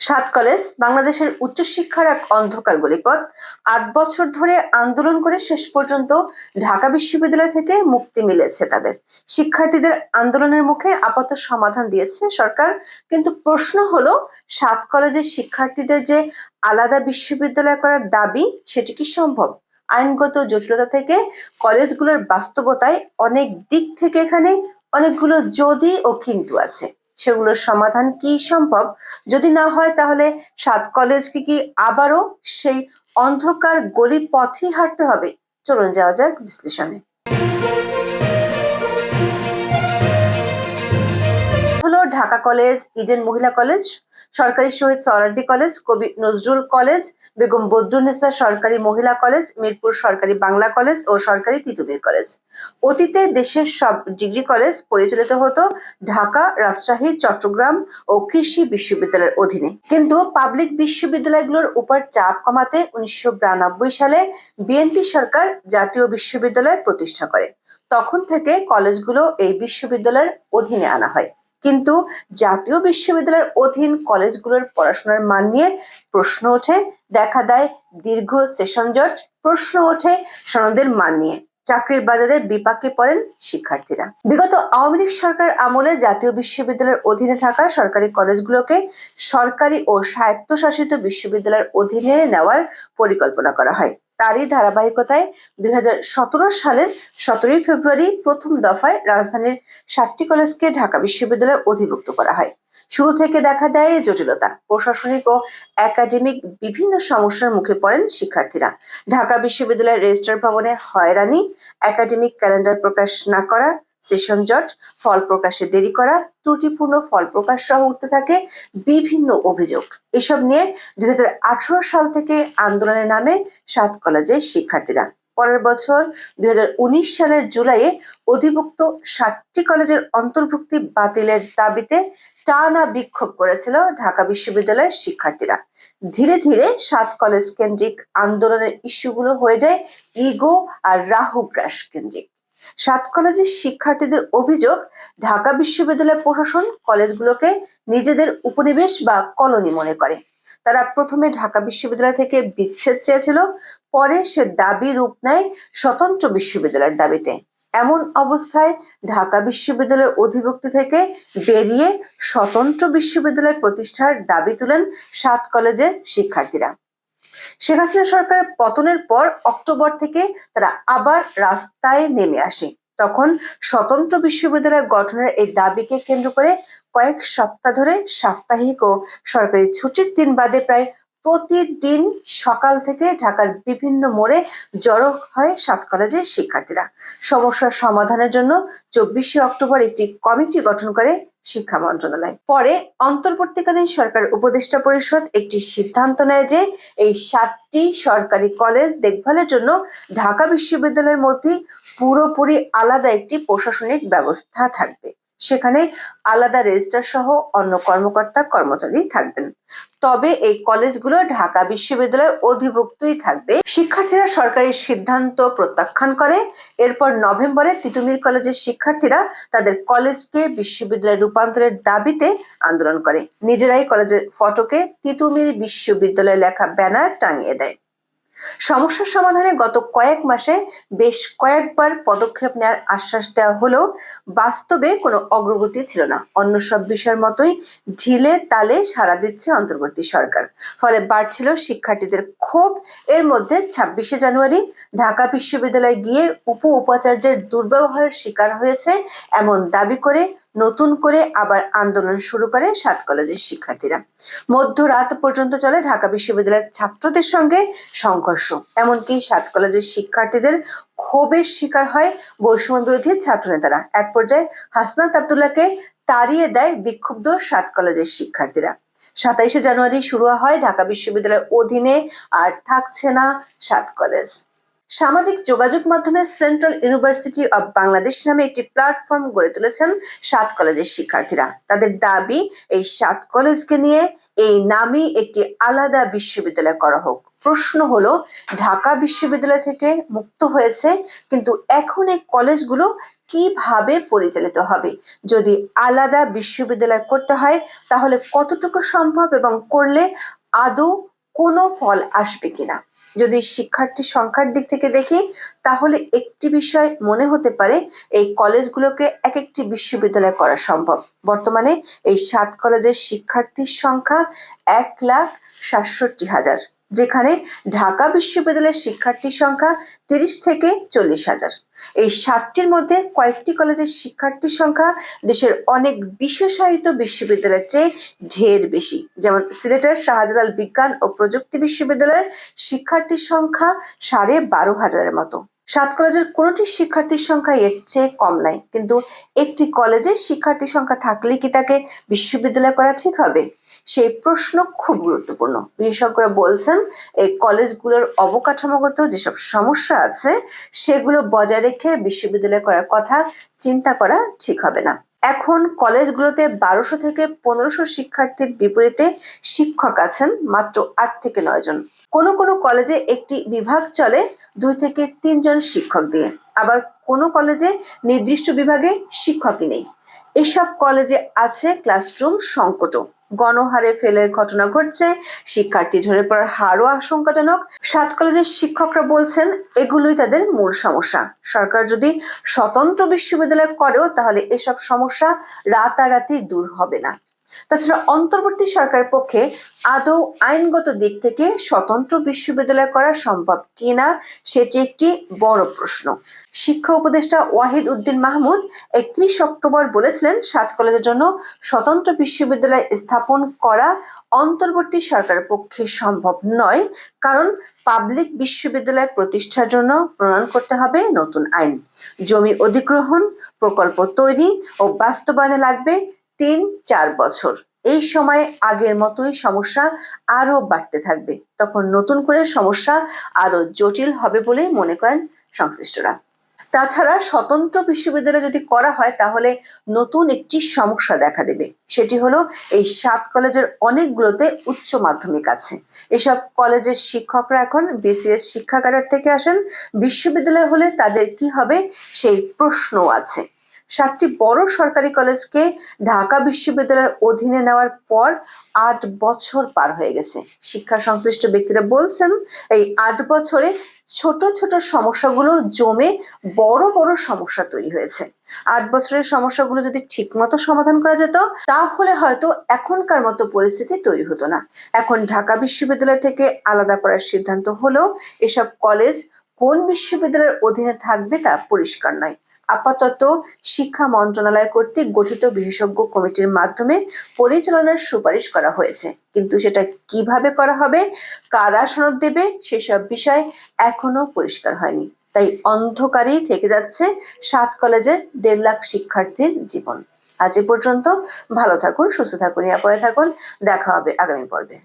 সাত কলেজ বাংলাদেশের উচ্চশিক্ষার এক অন্ধকার গলিপথ। আট বছর ধরে আন্দোলন করে শেষ পর্যন্ত ঢাকা বিশ্ববিদ্যালয় থেকে মুক্তি মিলেছে তাদের। শিক্ষার্থীদের আন্দোলনের মুখে আপাতত সমাধান দিয়েছে সরকার। কিন্তু প্রশ্ন হলো, সাত কলেজের শিক্ষার্থীদের যে আলাদা বিশ্ববিদ্যালয় করার দাবি, সেটি কি সম্ভব? আইনগত জটিলতা থেকে কলেজগুলোর বাস্তবতায় অনেক দিক থেকে এখানে অনেকগুলো যদি ও কিন্তু আছে। সেগুলোর সমাধান কি সম্ভব? যদি না হয়, তাহলে সাত কলেজকে কি আবারও সেই অন্ধকার গলি পথেই হাঁটতে হবে? চলুন যাওয়া যাক বিশ্লেষণে। ঢাকা কলেজ, ইডেন মহিলা কলেজ, সরকারি শহীদ সরার্দি কলেজ, কবি নজরুল কলেজ, বেগম বদরুন্নেসা সরকারি মহিলা কলেজ, মিরপুর সরকারি বাংলা কলেজ ও সরকারি তিতুমির কলেজ। অতীতে দেশের সব ডিগ্রি কলেজ পরিচালিত হতো ঢাকা, রাজশাহী, চট্টগ্রাম ও কৃষি বিশ্ববিদ্যালয়ের অধীনে। কিন্তু পাবলিক বিশ্ববিদ্যালয়গুলোর উপর চাপ কমাতে উনিশশো বিরানব্বই সালে বিএনপি সরকার জাতীয় বিশ্ববিদ্যালয় প্রতিষ্ঠা করে। তখন থেকে কলেজগুলো এই বিশ্ববিদ্যালয়ের অধীনে আনা হয়। কিন্তু জাতীয় বিশ্ববিদ্যালয়ের অধীন কলেজগুলোর পড়াশোনার মান নিয়ে প্রশ্ন ওঠে, দেখা দেয় দীর্ঘ সেশন জট, প্রশ্ন ওঠে সনদের মান নিয়ে। চাকরির বাজারে বিপাকে পড়েন শিক্ষার্থীরা। বিগত আওয়ামী লীগ সরকার আমলে জাতীয় বিশ্ববিদ্যালয়ের অধীনে থাকা সরকারি কলেজগুলোকে সরকারি ও স্বায়ত্তশাসিত বিশ্ববিদ্যালয়ের অধীনে নেওয়ার পরিকল্পনা করা হয়। তারই ধারাবাহিকতায় দুই সালের সতেরোই ফেব্রুয়ারি প্রথম দফায় রাজধানীর সাতটি কলেজকে ঢাকা বিশ্ববিদ্যালয়ে অধিভুক্ত করা হয়। শুরু থেকে দেখা দেয় জটিলতা। প্রশাসনিক ও একাডেমিক বিভিন্ন সমস্যার মুখে পড়েন শিক্ষার্থীরা। ঢাকা বিশ্ববিদ্যালয়ের রেজিস্ট্রার ভবনে হয়রানি, একাডেমিক ক্যালেন্ডার প্রকাশ না করা সেশন জট, ফল প্রকাশে দেরি করা, ত্রুটিপূর্ণ ফল প্রকাশ সহ উঠতে থাকে বিভিন্ন অভিযোগ। এসব নিয়ে দুই হাজার আঠারো সাল থেকে আন্দোলনের নামে সাত কলেজের শিক্ষার্থীরা। পরের বছর দুই হাজার উনিশ সালের জুলাইয়ে অধিভুক্ত সাতটি কলেজের অন্তর্ভুক্তি বাতিলের দাবিতে টানা বিক্ষোভ করেছিল ঢাকা বিশ্ববিদ্যালয়ের শিক্ষার্থীরা। ধীরে ধীরে সাত কলেজ কেন্দ্রিক আন্দোলনের ইস্যুগুলো হয়ে যায় ইগো আর রাহু গ্রাস কেন্দ্রিক। সাত কলেজের শিক্ষার্থীদের অভিযোগ, ঢাকা বিশ্ববিদ্যালয় প্রশাসন কলেজগুলোকে নিজেদের উপনিবেশ বা কলোনি মনে করে। তারা প্রথমে ঢাকা বিশ্ববিদ্যালয় থেকে বিচ্ছেদ চেয়েছিল, পরে সে দাবি রূপ নেয় স্বতন্ত্র বিশ্ববিদ্যালয়ের দাবিতে। এমন অবস্থায় ঢাকা বিশ্ববিদ্যালয়ের অধিভুক্তি থেকে বেরিয়ে স্বতন্ত্র বিশ্ববিদ্যালয় প্রতিষ্ঠার দাবি তুলেন সাত কলেজের শিক্ষার্থীরা। শেখ হাসিনা সরকারের পতনের পর অক্টোবর থেকে তারা আবার রাস্তায় নেমে আসে। তখন স্বতন্ত্র বিশ্ববিদ্যালয় গঠনের এই দাবিকে কেন্দ্র করে কয়েক সপ্তাহ ধরে সাপ্তাহিক ও সরকারি ছুটির দিন বাদে প্রায় প্রতিদিন সকাল থেকে ঢাকার বিভিন্ন মোড়ে জড়ো হয় সাত কলেজের শিক্ষার্থীরা। সমস্যার সমাধানের জন্য চব্বিশে অক্টোবর একটি কমিটি গঠন করে শিক্ষা মন্ত্রণালয়। পরে অন্তর্বর্তীকালীন সরকার উপদেষ্টা পরিষদ একটি সিদ্ধান্ত নেয় যে এই সাতটি সরকারি কলেজ দেখভালের জন্য ঢাকা বিশ্ববিদ্যালয়ের মধ্যে পুরোপুরি আলাদা একটি প্রশাসনিক ব্যবস্থা থাকবে। সেখানে আলাদা রেজিস্ট্রার সহ অন্য কর্মকর্তা, কর্মচারী থাকবেন। তবে এই কলেজগুলো ঢাকা বিশ্ববিদ্যালয়ের অধিভুক্তই থাকবে। শিক্ষার্থীরা সরকারি সিদ্ধান্ত প্রত্যাখ্যান করে। এরপর নভেম্বরে তিতুমির কলেজের শিক্ষার্থীরা তাদের কলেজকে বিশ্ববিদ্যালয়ে রূপান্তরের দাবিতে আন্দোলন করে। নিজেরাই কলেজের ফটোকে তিতুমির বিশ্ববিদ্যালয়ে লেখা ব্যানার টাঙিয়ে দেয়। সমস্যার সমাধানে গত কয়েক মাসে বেশ কয়েকবার পদক্ষেপ নেওয়ার আশ্বাস দেওয়া হলেও বাস্তবে কোনো অগ্রগতি ছিল না। অন্য সব বিষয়ের মতোই ঢিলে তালে সাড়া দিচ্ছে অন্তর্বর্তী সরকার। ফলে বাড়ছিল শিক্ষার্থীদের ক্ষোভ। এর মধ্যে ছাব্বিশে জানুয়ারি ঢাকা বিশ্ববিদ্যালয়ে গিয়ে উপ উপাচার্যের দুর্ব্যবহারের শিকার হয়েছে এমন দাবি করে নতুন করে আবার আন্দোলন শুরু করে সাত কলেজের শিক্ষার্থীরা। মধ্যরাত পর্যন্ত চলে ঢাকা বিশ্ববিদ্যালয়ের ছাত্রদের সঙ্গে সংঘর্ষ। এমনকি সাত কলেজের শিক্ষার্থীদের ক্ষোভের শিকার হয় বৈষম্য বিরোধী ছাত্র নেতারা এক পর্যায়ে হাসনাত আবদুল্লাহকে তাড়িয়ে দেয় বিক্ষুব্ধ সাত কলেজের শিক্ষার্থীরা। সাতাইশে জানুয়ারি শুরু হয় ঢাকা বিশ্ববিদ্যালয়ের অধীনে আর থাকছে না সাত কলেজ। সামাজিক যোগাযোগ মাধ্যমে সেন্ট্রাল ইউনিভার্সিটি অব বাংলাদেশ নামে একটি প্ল্যাটফর্ম গড়ে তুলেছেন সাত কলেজের শিক্ষার্থীরা। তাদের দাবি, এই সাত কলেজকে নিয়ে এই নামই একটি আলাদা বিশ্ববিদ্যালয় করা হোক। প্রশ্ন হলো, ঢাকা বিশ্ববিদ্যালয় থেকে মুক্ত হয়েছে, কিন্তু এখন এই কলেজগুলো কীভাবে পরিচালিত হবে? যদি আলাদা বিশ্ববিদ্যালয় করতে হয়, তাহলে কতটুকু সম্ভব এবং করলে আদৌ কোনো ফল আসবে কিনা? যদি শিক্ষার্থী সংখ্যার দিক থেকে দেখি, তাহলে একটি বিষয় মনে হতে পারে, এই কলেজগুলোকে এক একটি বিশ্ববিদ্যালয় করা সম্ভব। বর্তমানে এই সাত কলেজের শিক্ষার্থীর সংখ্যা এক লাখ সাতষট্টি হাজার, যেখানে ঢাকা বিশ্ববিদ্যালয়ের শিক্ষার্থীর সংখ্যা তিরিশ থেকে চল্লিশ হাজার। এই ষাটটির মধ্যে কয়েকটি কলেজের শিক্ষার্থীর সংখ্যা দেশের অনেক বিশেষায়িত বিশ্ববিদ্যালয়ের চেয়ে ঢের বেশি। যেমন সিলেটের শাহজালাল বিজ্ঞান ও প্রযুক্তি বিশ্ববিদ্যালয়ের শিক্ষার্থীর সংখ্যা সাড়ে বারো হাজারের মতো। সাত কলেজের কোনোটি শিক্ষার্থীর সংখ্যা এর চেয়ে কম নাই, কিন্তু একটি কলেজে শিক্ষার্থীর সংখ্যা থাকলে কি তাকে বিশ্ববিদ্যালয় করা ঠিক হবে? সেই প্রশ্ন খুব গুরুত্বপূর্ণ। বিশেষজ্ঞরা বলছেন, এই কলেজগুলোর অবকাঠামোগত যেসব সমস্যা আছে, সেগুলো বজায় রেখে বিশ্ববিদ্যালয় করার কথা চিন্তা করা ঠিক হবে না। এখন কলেজগুলোতে বারোশো থেকে পনেরোশো শিক্ষার্থীর বিপরীতে শিক্ষক আছেন মাত্র আট থেকে নয় জন। কোনো কোনো কলেজে একটি বিভাগ চলে দুই থেকে তিনজন শিক্ষক দিয়ে। আবার কোনো কলেজে নির্দিষ্ট বিভাগে শিক্ষকই নেই। এসব কলেজে আছে ক্লাসরুম সংকটও। গণহারে ফেলের ঘটনা ঘটছে। শিক্ষার্থী ঝরে পড়ার হারও আশঙ্কাজনক। সাত কলেজের শিক্ষকরা বলছেন, এগুলোই তাদের মূল সমস্যা। সরকার যদি স্বতন্ত্র বিশ্ববিদ্যালয় করেও তাহলে এসব সমস্যা রাতারাতি দূর হবে না। তাছাড়া অন্তর্বর্তী সরকারের পক্ষে আদৌ আইনগত দিক থেকে স্বতন্ত্র বিশ্ববিদ্যালয় করা সম্ভব কিনা, সেটি একটি বড় প্রশ্ন। শিক্ষা উপদেষ্টা ওয়াহিদ উদ্দিন মাহমুদ একত্রিশ অক্টোবর বলেছিলেন, সাত কলেজের জন্য স্বতন্ত্র বিশ্ববিদ্যালয় স্থাপন করা অন্তর্বর্তী সরকারের পক্ষে সম্ভব নয়, কারণ পাবলিক বিশ্ববিদ্যালয় প্রতিষ্ঠার জন্য প্রণয়ন করতে হবে নতুন আইন। জমি অধিগ্রহণ, প্রকল্প তৈরি ও বাস্তবায়নে লাগবে তিন, চার বছর। এই সময়ে আগের মতোই সমস্যা আরও বাড়তে থাকবে। তখন নতুন করে সমস্যা আরও জটিল হবে বলে মনে করেন সংশ্লিষ্টরা। তাছাড়া স্বতন্ত্র বিশ্ববিদ্যালয় যদি করা হয়, তাহলে নতুন একটি সমস্যা দেখা দেবে। সেটি হলো, এই সাত কলেজের অনেকগুলোতে উচ্চ মাধ্যমিক আছে। এসব কলেজের শিক্ষকরা এখন বিসিএস শিক্ষাগারের থেকে আসেন। বিশ্ববিদ্যালয় হলে তাদের কি হবে, সেই প্রশ্ন আছে। সাতটি বড় সরকারি কলেজকে ঢাকা বিশ্ববিদ্যালয়ের অধীনে নেওয়ার পর আট বছর পার হয়ে গেছে। শিক্ষা সংশ্লিষ্ট ব্যক্তিরা বলছেন, এই আট বছরে ছোট ছোট সমস্যাগুলো জমে বড় বড় সমস্যা তৈরি হয়েছে। আট বছরের সমস্যাগুলো যদি ঠিকমতো সমাধান করা যেত, তাহলে হয়তো এখনকার মতো পরিস্থিতি তৈরি হতো না। এখন ঢাকা বিশ্ববিদ্যালয় থেকে আলাদা করার সিদ্ধান্ত হলেও এসব কলেজ কোন বিশ্ববিদ্যালয়ের অধীনে থাকবে তা পরিষ্কার নয়। আপাতত শিক্ষা মন্ত্রণালয় কর্তৃক গঠিত বিশেষজ্ঞ কমিটির মাধ্যমে পরিচালনার সুপারিশ করা হয়েছে। কিন্তু সেটা কীভাবে করা হবে, কারা সনদ দেবে, সেসব বিষয় এখনও পরিষ্কার হয়নি। তাই অন্ধকারেই থেকে যাচ্ছে সাত কলেজের দেড় লাখ শিক্ষার্থীর জীবন। আজ এ পর্যন্ত ভালো থাকুন, সুস্থ থাকুন, নিরাপদে থাকুন। দেখা হবে আগামী পর্বে।